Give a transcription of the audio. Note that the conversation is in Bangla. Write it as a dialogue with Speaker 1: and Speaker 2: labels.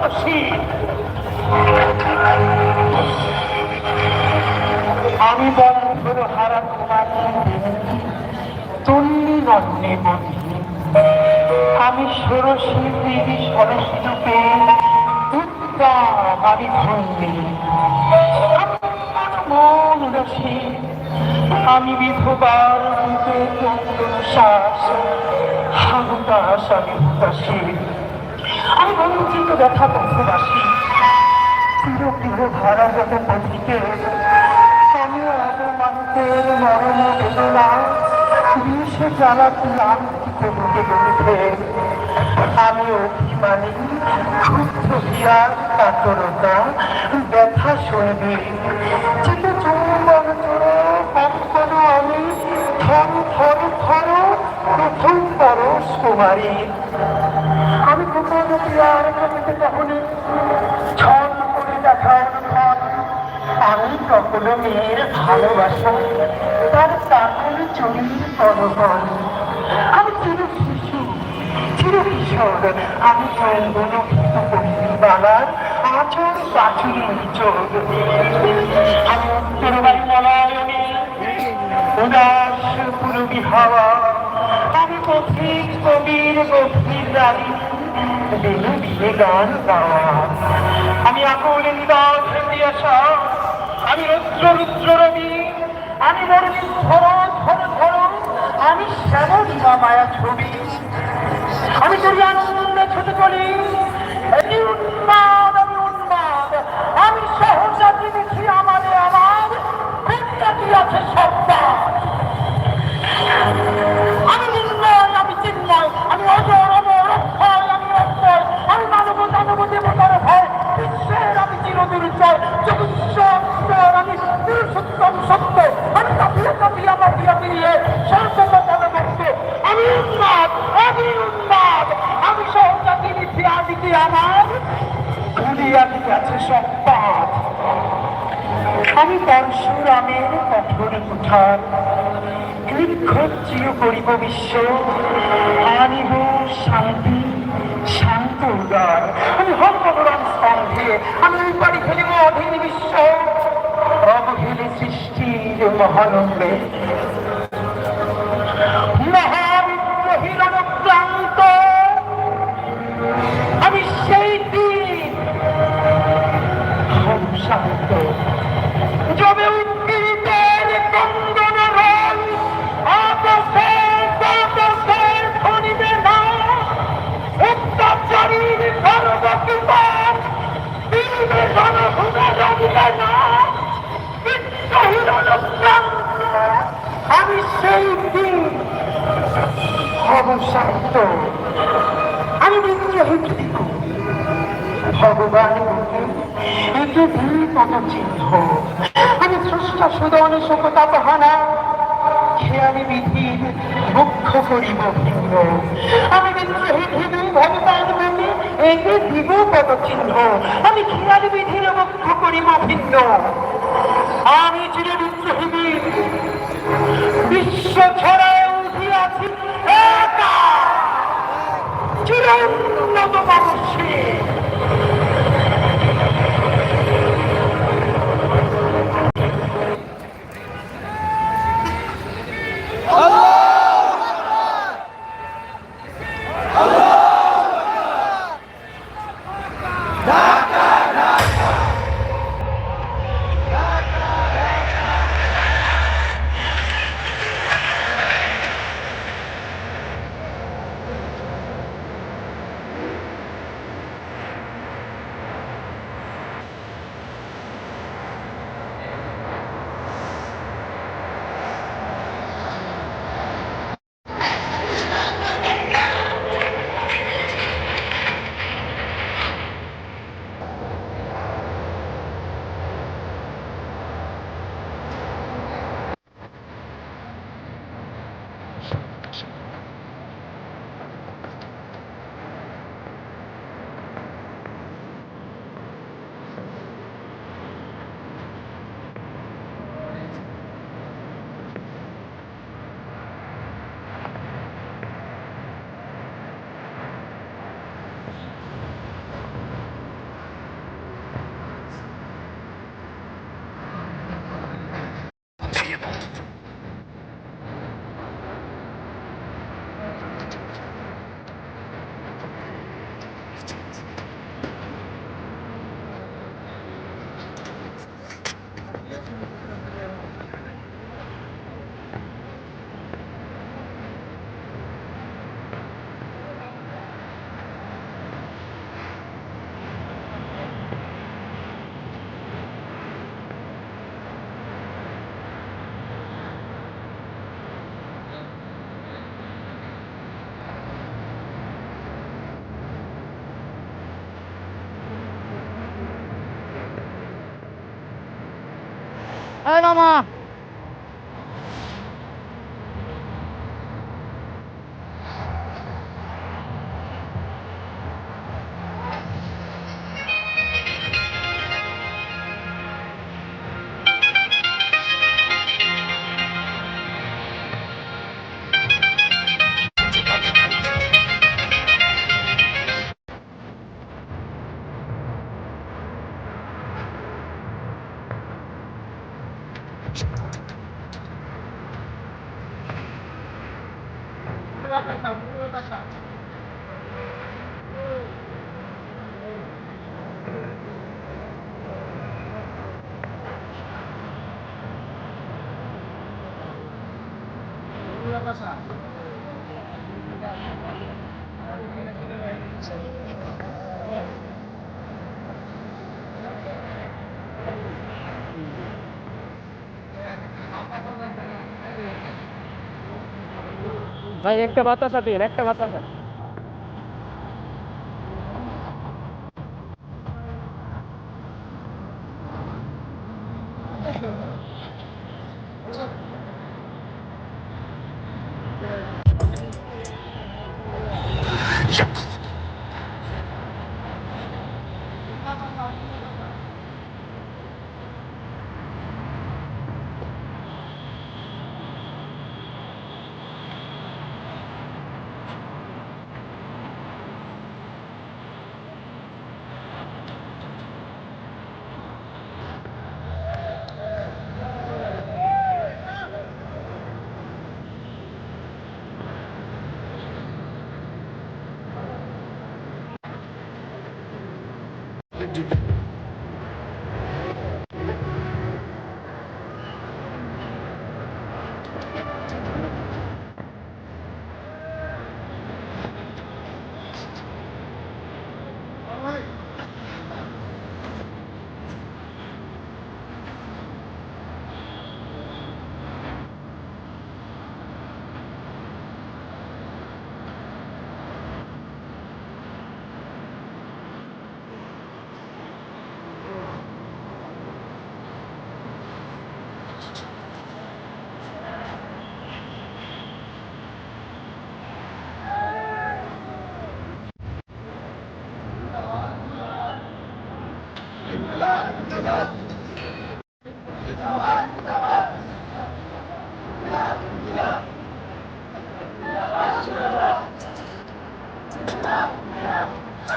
Speaker 1: বাতাসী আমি বন্ধুর হারা কুমারী তুল্লি নন্যে বলি আমি ষোড়শী দেবী সরস্বী রূপে উত্তম আমি ধন্যী। মন রসে, আমি বিধবার রূপে চন্দন শ্বাস হুদাসী আমি বঞ্চিত ব্যথা পথবাসী চিরপ্রিয় ধারা যত পথিকে আমি অপমানিতের মরণ বেদনা বিষে জ্বালাতি আন্তিকে বুকে বুঝে আমি অভিমানী, ক্ষুব্ধ হিয়ার কাতরতা ব্যথা শুনবি সকল মেয়ের ভালোবাসা, তার চাকর চুরির পরবন আমি চির শিশু চির কিশোর আমি চন্দন বালার আচর পাচুরি চোর আমি উত্তর বায়ুমলায়নে উদাস পুরবি হাওয়া। আমি পথিক কবির গভীর রানী বেনু দিয়ে গান গাওয়া। আমি আকুল নিবাস আসা আমি রুদ্র রুদ্র রবি আমি বর্ণি ধর ধর ধর আমি শ্যামলিমা মায়া ছবি। আমি তোর আনন্দে ছুটে চলি উন্মাদ, আমি উন্মাদ। আমি সহজাতি দেখি আমাদের আমার আছে সত্তা আমি উন্মাদ আমি সহজাতি নীতি আদিতে আমার। ঘুরিয়া আছে সম্পাদ। আমি পরশুরামের চির করিব বিশ্ব। আনিব শান্তি, শান্ত উদার। আমি হব মনোরম স্তম্ভে আমি উপাড়ি ফেলিব অধীন বিশ্ব। অবহেলে সৃষ্টির মহানন্দে। শান্ত আমি বিদ্রোহী ভগবান কত চিহ্ন আমি স্রষ্টা সুদন শোকতা পাহানা সে আমি বিধির মুখ্য করিব ভিন্ন আমি বিদ্রোহী ভিবি ভগবান বলি একে দিব কত চিহ্ন আমি খেয়াল বিধির মুখ্য করিব ভিন্ন আমি 来了吗
Speaker 2: Terima kasih. ভাই একটা বাতাসা দিন একটা বাতাসা Yes. do. سواء سواء سواء سواء